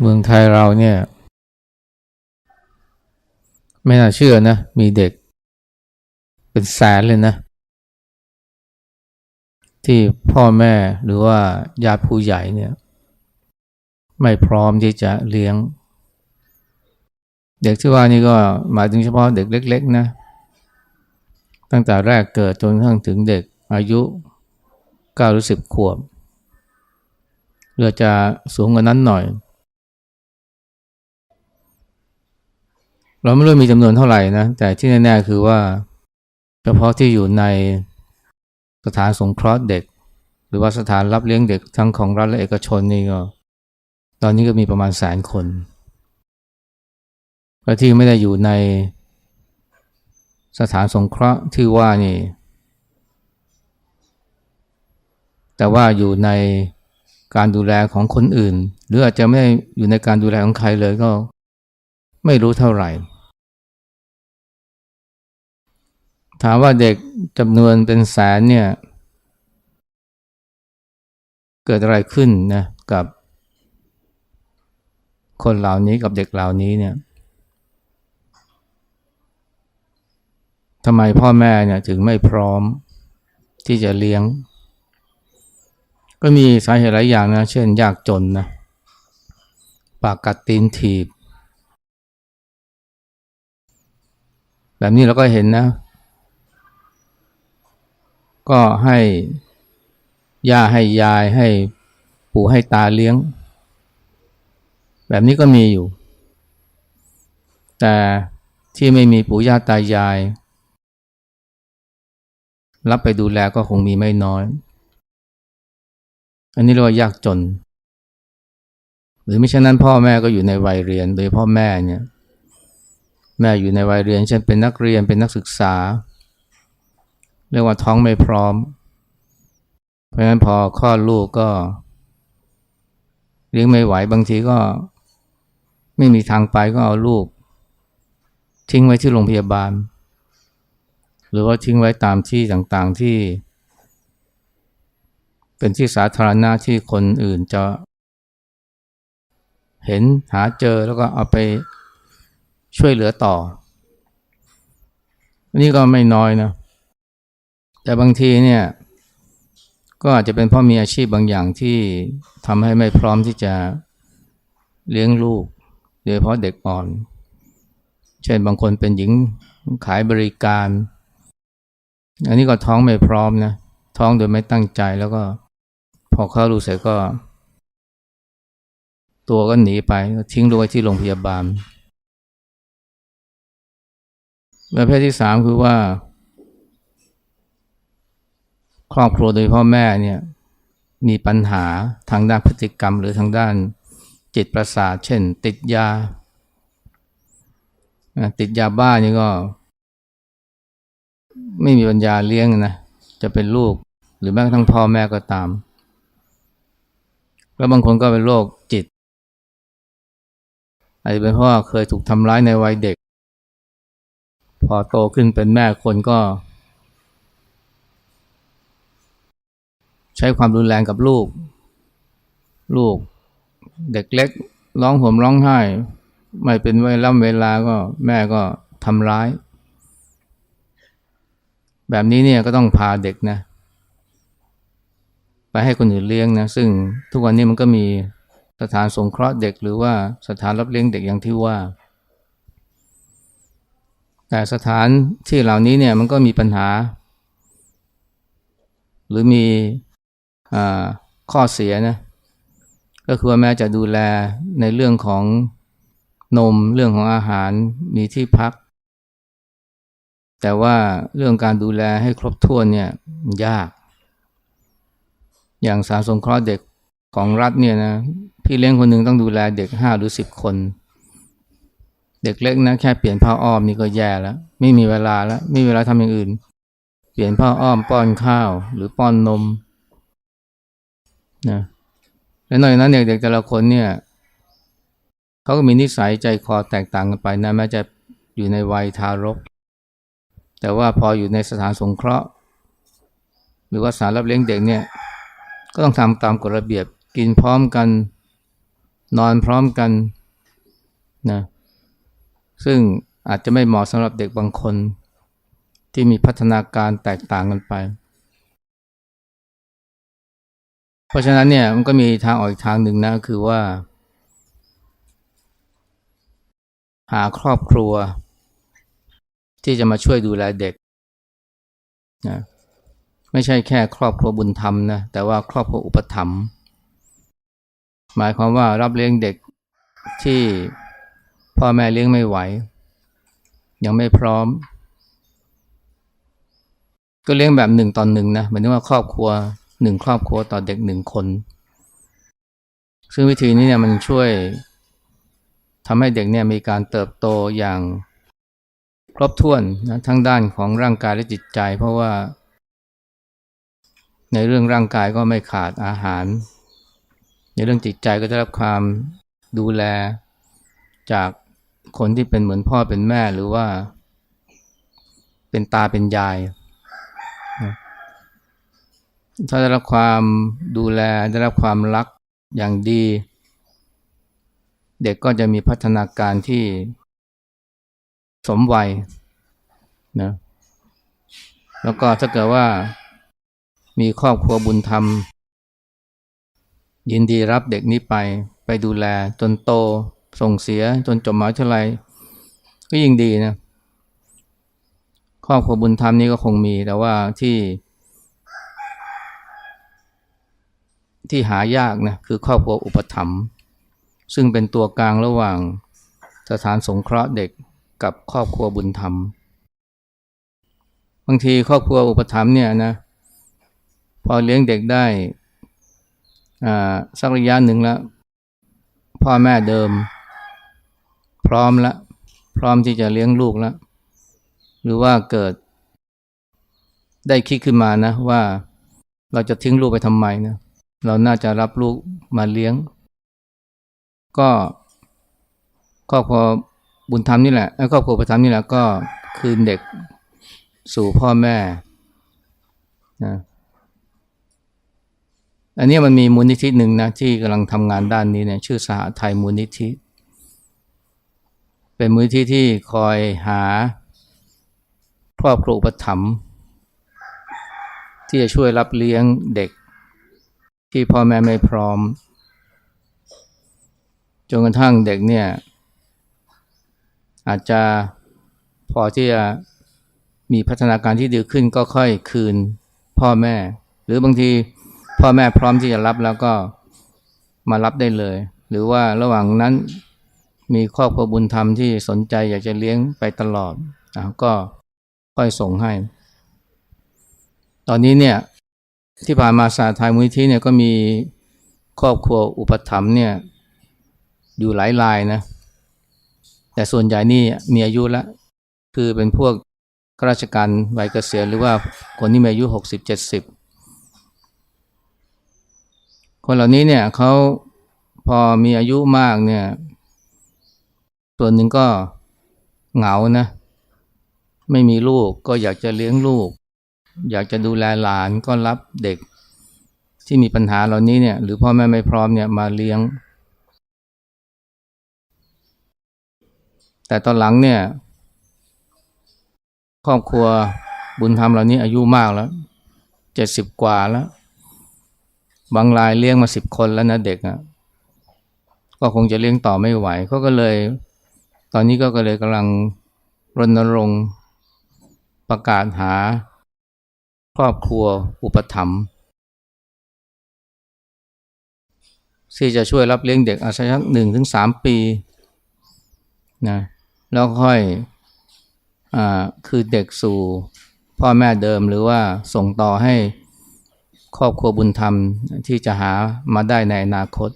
เมืองไทยเราเนี่ย ไม่น่าเชื่อนะ มีเด็ก เป็นแสนเลยนะ ที่พ่อแม่หรือว่าญาติผู้ใหญ่เนี่ย ไม่พร้อมที่จะเลี้ยง เด็กที่ว่านี่ก็หมายถึงเฉพาะเด็กเล็ก ๆ นะ ตั้งแต่แรกเกิดจนกระทั่งถึงเด็กอายุเก้าหรือสิบขวบเรือจะสูงกว่านั้นหน่อย เราไม่รู้มีจำนวนเท่าไหร่นะ แต่ที่แน่ๆคือว่า เฉพาะที่อยู่ในสถานสงเคราะห์เด็ก หรือว่าสถานรับเลี้ยงเด็กทั้งของรัฐและเอกชนนี่ก็ ตอนนี้ก็มีประมาณแสนคนและที่ไม่ได้อยู่ในสถานสงเคราะห์ที่ว่านี่ แต่ว่าอยู่ในการดูแลของคนอื่น หรืออาจจะไม่อยู่ในการดูแลของใครเลยก็ ไม่รู้เท่าไหร่ ถามว่าเด็กจำนวนเป็นแสนเนี่ย เกิดอะไรขึ้นนะกับ คนเหล่านี้กับเด็กเหล่านี้เนี่ยทำไมพ่อแม่เนี่ยถึงไม่พร้อมที่จะเลี้ยง ก็มีสาเหตุหลายอย่างนะ เช่น ยากจนนะ ปากกัดตีนถีบ แบบนี้เราก็เห็นนะ ก็ให้ย่าให้ยายให้ปู่ให้ตาเลี้ยง แบบนี้ก็มีอยู่ แต่ที่ไม่มีปู่ย่าตายาย รับไปดูแลก็คงมีไม่น้อย อันนี้เรียกว่ายากจน หรือไม่เช่นนั้นพ่อแม่ก็อยู่ในวัยเรียน โดยพ่อแม่เนี่ย แม่อยู่ในวัยเรียนเช่นเป็นนักเรียนเป็นนักศึกษา เรียกว่าท้องไม่พร้อม เพราะฉะนั้นพอคลอดลูกก็เลี้ยงไม่ไหวบางทีก็ไม่มีทางไปก็เอาลูก ทิ้งไว้ที่โรงพยาบาล หรือว่าทิ้งไว้ตามที่ต่างๆที่ เป็นที่สาธารณะที่คนอื่นจะ เห็นหาเจอแล้วก็เอาไป ช่วยเหลือต่อนนี้ก็ไม่น้อยนะ แต่บางทีเนี่ย ก็อาจจะเป็นเพราะมีอาชีพบางอย่างที่ทำให้ไม่พร้อมที่จะเลี้ยงลูก โดยเฉพาะเด็กอ่อน เช่นบางคนเป็นหญิงขายบริการ อันนี้ก็ท้องไม่พร้อมนะ ท้องโดยไม่ตั้งใจแล้วก็พอเข้ารู้เสร็จก็ ตัวก็หนีไปทิ้งลูกไว้ที่โรงพยาบาล ประเภทที่สามคือว่า ครอบครัวโดยพ่อแม่เนี่ยมีปัญหาทางด้านพฤติกรรม หรือทางด้านจิตประสาท เช่น ติดยา ติดยาบ้านี่ก็ ไม่มีปัญญาเลี้ยงนะจะเป็นลูกหรือแม้กระทั่งพ่อแม่ก็ตาม แล้วบางคนก็เป็นโรคจิตอาจจะเป็นเพราะเคยถูกทำร้ายในวัยเด็ก พอโตขึ้นเป็นแม่คนก็ ใช้ความรุนแรงกับลูก ลูก เด็กเล็ก ร้องห่มร้องไห้ ไม่เป็นเวลาเวลาก็แม่ก็ทำร้าย แบบนี้เนี่ยก็ต้องพาเด็กนะ ไปให้คนอื่นเลี้ยงนะ ซึ่งทุกวันนี้มันก็มีสถานสงเคราะห์เด็กหรือว่าสถานรับเลี้ยงเด็กอย่างที่ว่า แต่สถานที่เหล่านี้เนี่ยมันก็มีปัญหา หรือมีข้อเสียนะก็คือว่าแม้จะดูแลในเรื่องของนมเรื่องของอาหารมีที่พัก แต่ว่าเรื่องการดูแลให้ครบถ้วนเนี่ยยาก อย่างสารสงเคราะห์เด็กของรัฐเนี่ยนะพี่เลี้ยงคนหนึ่งต้องดูแลเด็กห้าหรือสิบคน เด็กเล็กนะแค่เปลี่ยนผ้าอ้อมนี่ก็แย่แล้ว ไม่มีเวลาแล้วไม่มีเวลาทำอย่างอื่น เปลี่ยนผ้าอ้อมป้อนข้าวหรือป้อนนมนะและนอกจากนั้นเด็กๆแต่ละคนเนี่ยเขาก็มีนิสัยใจคอแตกต่างกันไปนะแม้จะอยู่ในวัยทารก แต่ว่าพออยู่ในสถานสงเคราะห์ หรือว่าสารรับเลี้ยงเด็กเนี่ยก็ต้องทำตามกฎระเบียบกินพร้อมกัน นอนพร้อมกันนะ ซึ่งอาจจะไม่เหมาะสำหรับเด็กบางคน ที่มีพัฒนาการแตกต่างกันไป เพราะฉะนั้นเนี่ยมันก็มีทางออกอีกทางหนึ่งนะคือว่า หาครอบครัว ที่จะมาช่วยดูแลเด็กนะไม่ใช่แค่ครอบครัวบุญธรรมนะแต่ว่าครอบครัวอุปถัมภ์หมายความว่ารับเลี้ยงเด็กที่ พ่อแม่เลี้ยงไม่ไหว ยังไม่พร้อม ก็เลี้ยงแบบหนึ่งต่อนหนึ่งนะหมายถึงว่าครอบครัวหนึ่งครอบครัวต่อเด็กหนึ่งคน ซึ่งวิธีนี้เนี่ยมันช่วยทำให้เด็กเนี่ยมีการเติบโตอย่างครบถ้วนนะทั้งด้านของร่างกายและจิตใจ เพราะว่า ในเรื่องร่างกายก็ไม่ขาดอาหาร ในเรื่องจิตใจก็ได้รับความดูแลจาก คนที่เป็นเหมือนพ่อเป็นแม่หรือว่า เป็นตาเป็นยาย ถ้าได้รับความดูแลได้รับความรักอย่างดี เด็กก็จะมีพัฒนาการที่สมวัยนะแล้วก็ถ้าเกิดว่ามีครอบครัวบุญธรรม ยินดีรับเด็กนี้ไปไปดูแลจนโต ส่งเสียจนจบมหาวิทยาลัยก็ยิ่งดีนะครอบครัวบุญธรรมนี่ก็คงมีแต่ว่าที่ ที่หายากนะคือครอบครัวอุปถัมภ์ซึ่งเป็นตัวกลางระหว่างสถานสงเคราะห์เด็กกับครอบครัวบุญธรรม บางทีครอบครัวอุปถัมภ์เนี่ยนะพอเลี้ยงเด็กได้สักระยะหนึ่งแล้ว พ่อแม่เดิม พร้อมแล้วพร้อมที่จะเลี้ยงลูกแล้วหรือว่าเกิด ได้คิดขึ้นมานะ ว่าเราจะทิ้งลูกไปทำไมนะเราน่าจะรับลูกมาเลี้ยง ก็ครอบครัวบุญธรรมนี่แหละครอบครัวประธรรมนี่แหละก็คืนเด็กสู่พ่อแม่นะอันนี้มันมีมูลนิธิหนึ่งนะที่กำลังทำงานด้านนี้เนี่ยชื่อสหไทยมูลนิธิเป็นมูลนิธิที่คอยหาครอบครัวอุปถัมภ์ที่จะช่วยรับเลี้ยงเด็ก ที่พ่อแม่ไม่พร้อม จนกระทั่งเด็กเนี่ย อาจจะพอที่จะมีพัฒนาการที่ดีขึ้นก็ค่อยคืนพ่อแม่ หรือบางทีพ่อแม่พร้อมที่จะรับแล้วก็มารับได้เลย หรือว่าระหว่างนั้น มีครอบครัวบุญธรรมที่สนใจอยากจะเลี้ยงไปตลอดอก็ค่อยส่งให้ ตอนนี้เนี่ยที่ผ่านมาสาไทยมูลที่เนี่ยก็มีครอบครัวอุปถัมภ์เนี่ยอยู่หลายรายนะ แต่ส่วนใหญ่นี่มีอายุแล้ว คือเป็นพวกข้าราชการวัยเกษียณหรือว่าคนที่มีอายุหกสิบเจ็ดสิบคนเหล่านี้เนี่ยเขาพอมีอายุมากเนี่ย ส่วนหนึ่งก็เหงานะ ไม่มีลูกก็อยากจะเลี้ยงลูก อยากจะดูแลหลานก็รับเด็กที่มีปัญหาเหล่านี้เนี่ย หรือพ่อแม่ไม่พร้อมเนี่ยมาเลี้ยง แต่ตอนหลังเนี่ย ครอบครัวบุญธรรมเหล่านี้อายุมากแล้วเจ็ดสิบกว่าแล้ว บางรายเลี้ยงมาสิบคนแล้วนะเด็กอะ่ะก็คงจะเลี้ยงต่อไม่ไหวเขาก็เลย ตอนนี้ก็เลยกำลังรณรงค์ประกาศหา ครอบครัวอุปถัมภ์ที่จะช่วยรับเลี้ยงเด็กอายุสักหนึ่งถึงสามปีนะแล้วค่อยอคือเด็กสู่พ่อแม่เดิมหรือว่าส่งต่อให้ครอบครัวบุญธรรมที่จะหามาได้ในอนาคต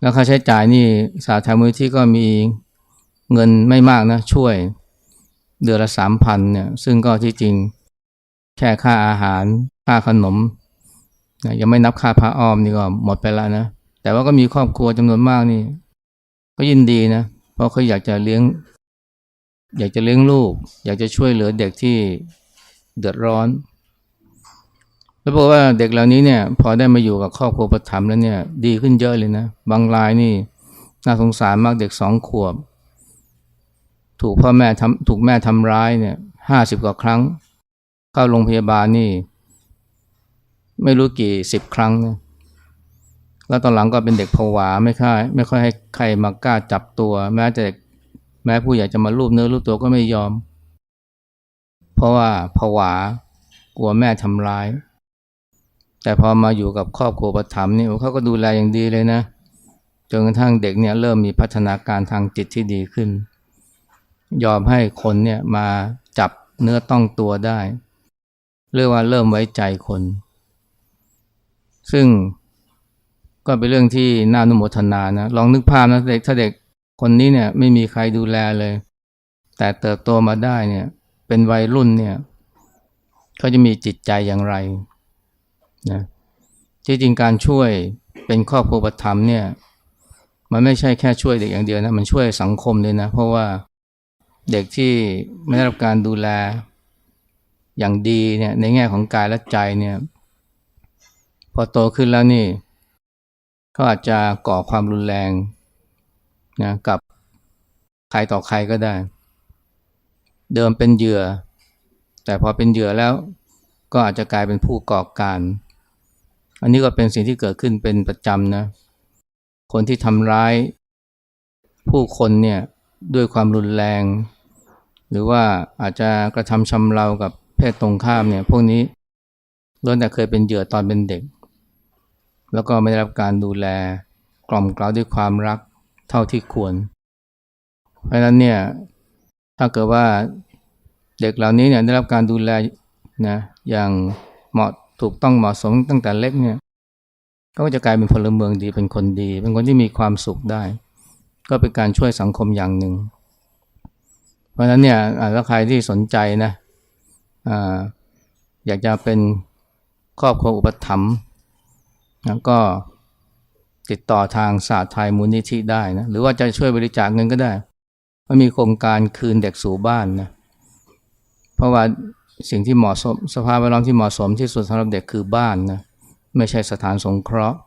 แล้วค่าใช้จ่ายนี่สาธารณมูลที่ก็มีเงินไม่มากนะ ช่วยเดือนละสามพันเนี่ยซึ่งก็ที่จริงแค่ค่าอาหารค่าขนมนะยังไม่นับค่าผ้าอ้อมนี่ก็หมดไปแล้วนะ แต่ว่าก็มีครอบครัวจำนวนมากนี่ ก็ยินดีนะ เพราะเขาอยากจะเลี้ยง อยากจะเลี้ยงลูก อยากจะช่วยเหลือเด็กที่เดือดร้อน แล้วบอกว่าเด็กเหล่านี้เนี่ยพอได้มาอยู่กับครอบครัวประถมแล้วเนี่ยดีขึ้นเยอะเลยนะ บางรายนี่น่าสงสารมากเด็กสองขวบ ถูกพ่อแม่ทำถูกแม่ทำร้ายเนี่ยห้าสิบกว่าครั้ง เข้าโรงพยาบาลนี่ ไม่รู้กี่สิบครั้งนะแล้วตอนหลังก็เป็นเด็กผวาไม่ค่อยไม่ค่อยให้ใครมากล้าจับตัว แม้แต่แม้ผู้ใหญ่จะมาลูบเนื้อลูบตัวก็ไม่ยอม เพราะว่าผวากลัวแม่ทำร้าย แต่พอมาอยู่กับครอบครัวประถมนี่เขาก็ดูแลอย่างดีเลยนะจนกระทั่งเด็กเนี่ยเริ่มมีพัฒนาการทางจิตที่ดีขึ้น ยอมให้คนเนี่ยมาจับเนื้อต้องตัวได้ เรียกว่าเริ่มไว้ใจคน ซึ่งก็เป็นเรื่องที่น่านุโมทนานะลองนึกภาพนะเด็กถ้าเด็กคนนี้เนี่ยไม่มีใครดูแลเลย แต่เติบโตมาได้เนี่ยเป็นวัยรุ่นเนี่ยเขาจะมีจิตใจอย่างไร นะที่จริงการช่วยเป็นครอบครัวประถมเนี่ยมันไม่ใช่แค่ช่วยเด็กอย่างเดียวนะมันช่วยสังคมเลยนะ เพราะว่าเด็กที่ไม่ได้รับการดูแลอย่างดีเนี่ยในแง่ของกายและใจเนี่ยพอโตขึ้นแล้วนี่เขาอาจจะก่อความรุนแรงนะกับใครต่อใครก็ได้ เดิมเป็นเหยื่อ แต่พอเป็นเหยื่อแล้วก็อาจจะกลายเป็นผู้ก่อการ อันนี้ก็เป็นสิ่งที่เกิดขึ้นเป็นประจำนะ คนที่ทำร้ายผู้คนเนี่ยด้วยความรุนแรง หรือว่าอาจจะกระทำชำเรากับเพศตรงข้ามเนี่ยพวกนี้ล้วนแต่เคยเป็นเหยื่อตอนเป็นเด็ก แล้วก็ไม่ได้รับการดูแลกล่อมกล่าวด้วยความรักเท่าที่ควร เพราะฉะนั้นเนี่ยถ้าเกิดว่าเด็กเหล่านี้เนี่ยได้รับการดูแลนะอย่างเหมาะ ถูกต้องเหมาะสมตั้งแต่เล็กเนี่ยก็จะกลายเป็นพลเมืองดีเป็นคนดี เป็นคนที่มีความสุขได้ ก็เป็นการช่วยสังคมอย่างหนึ่ง เพราะฉะนั้นเนี่ยถ้าใครที่สนใจนะอยากจะเป็นครอบครัวอุปถัมภ์นะก็ติดต่อทางศาสตร์ไทยมูลนิธิได้นะหรือว่าจะช่วยบริจาคเงินก็ได้มันมีโครงการคืนเด็กสู่บ้านนะเพราะว่า สิ่งที่เหมาะสมสภาพแวดล้อมที่เหมาะสมที่สุดสำหรับเด็กคือบ้านนะไม่ใช่สถานสงเคราะห์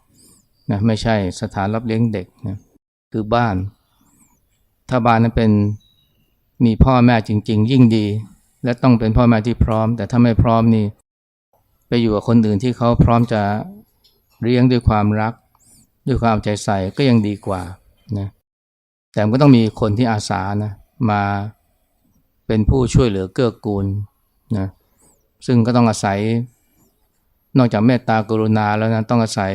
นะไม่ใช่สถานรับเลี้ยงเด็กนะคือบ้าน ถ้าบ้านนั้นเป็นมีพ่อแม่จริง ๆ ยิ่งดี และต้องเป็นพ่อแม่ที่พร้อม แต่ถ้าไม่พร้อมนี่ไปอยู่กับคนอื่นที่เขาพร้อมจะเลี้ยงด้วยความรัก ด้วยความใจใส่ก็ยังดีกว่านะแต่ก็ต้องมีคนที่อาสานะมาเป็นผู้ช่วยเหลือเกื้อกูล นะซึ่งก็ต้องอาศัยนอกจากเมตตากรุณาแล้วนะต้องอาศัย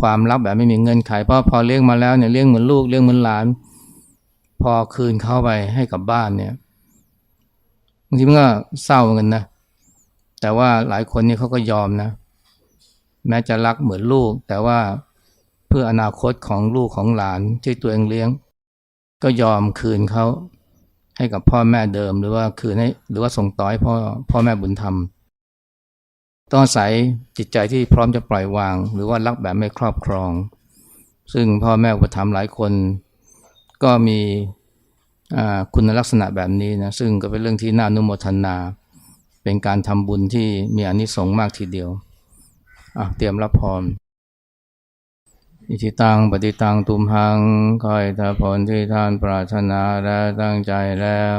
ความรักแบบไม่มีเงินไขเพราะพอเลี้ยงมาแล้วเนี่ยเลี้ยงเหมือนลูกเลี้ยงเหมือนหลาน พอคืนเข้าไปให้กับบ้านเนี่ยบางทีมันก็เศร้าเหมือนกันนะแต่ว่าหลายคนนี่เขาก็ยอมนะ แม้จะรักเหมือนลูก แต่ว่าเพื่ออนาคตของลูกของหลานที่ตัวเองเลี้ยง ก็ยอมคืนเขา ให้กับพ่อแม่เดิมหรือว่าคืนให้หรือว่าส่งต่อให้พ่อพ่อแม่บุญธรรม ต้องอาศัยจิตใจที่พร้อมจะปล่อยวาง หรือว่ารักแบบไม่ครอบครอง ซึ่งพ่อแม่อุปถัมภ์หลายคน ก็มีคุณลักษณะแบบนี้นะซึ่งก็เป็นเรื่องที่น่านุโมทนา เป็นการทำบุญที่มีอนิสงส์มากทีเดียวเตรียมรับพร อิทิตังปฏิตังตุมหังคอยถ้าผลที่ท่านปรารถนาและตั้งใจแล้ว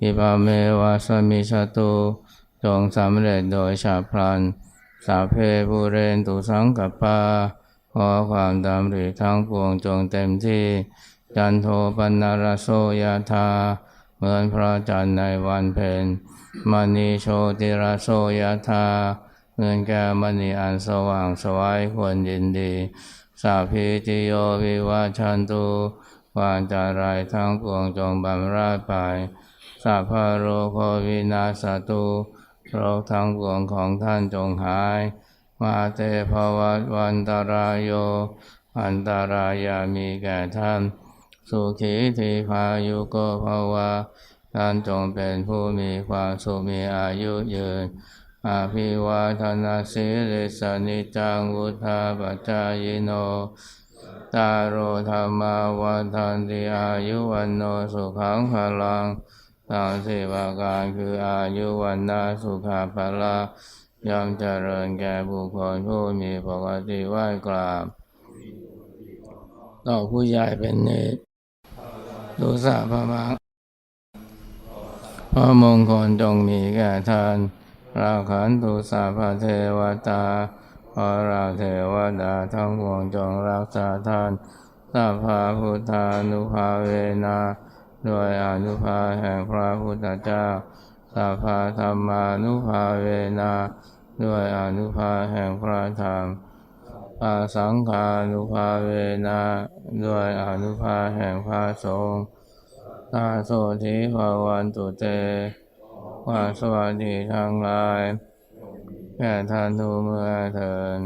อิปาเมวะสมิชตุจงสำเร็จโดยชาพลัน สาเพภูเรนตุสังกัปปาขอความดำริทั้งปวงจงเต็มที่ จันโทปันนารโสยธาเหมือนพระจันทร์ในวันเพ็ญมณีโชติรโสยธาเงินแก้มณีอันสว่างสวายควรยินดี สาพีติโยวิวาชันตุวาจารายทั้งปวงจงบำราดไปสัพพโรโควินาสตุโรคทั้งปวงของท่านจงหาย มาเตภวัตวันตารายโย อันตารายามีแก่ท่าน สุขีทีพายุโกภาวะท่านจงเป็นผู้มีความสุขมีอายุยืน อาภิวาทนาสิริสนิจังวุธาปัจจายโน ตาโรธรรมาวันทันติอายุวันโนสุขังพลังสามสิบประการคืออายุวันนาสุขาภละย่อมเจริญแก่บุคคลผู้มีปกติไหว้กราบต่อผู้ใหญ่เป็นเนตทุสาพมังพระมงคลจงมีแก่ท่าน ราขันตุสาพเทวตาขอเราเทวดาทั้งปวงจงรักษาท่านสัพพาพุทธานุภาเวนะด้วยอนุภาแห่งพระพุทธเจ้าสัพพาธรรมานุภาเวนะด้วยอนุภาแห่งพระธรรมอาสังฆานุภาเวนะด้วยอนุภาแห่งพระสงฆ์ตาโสธิภาวันตุเต วาสวัสดีทางไลายแก่ทานทูเมื่อเถิน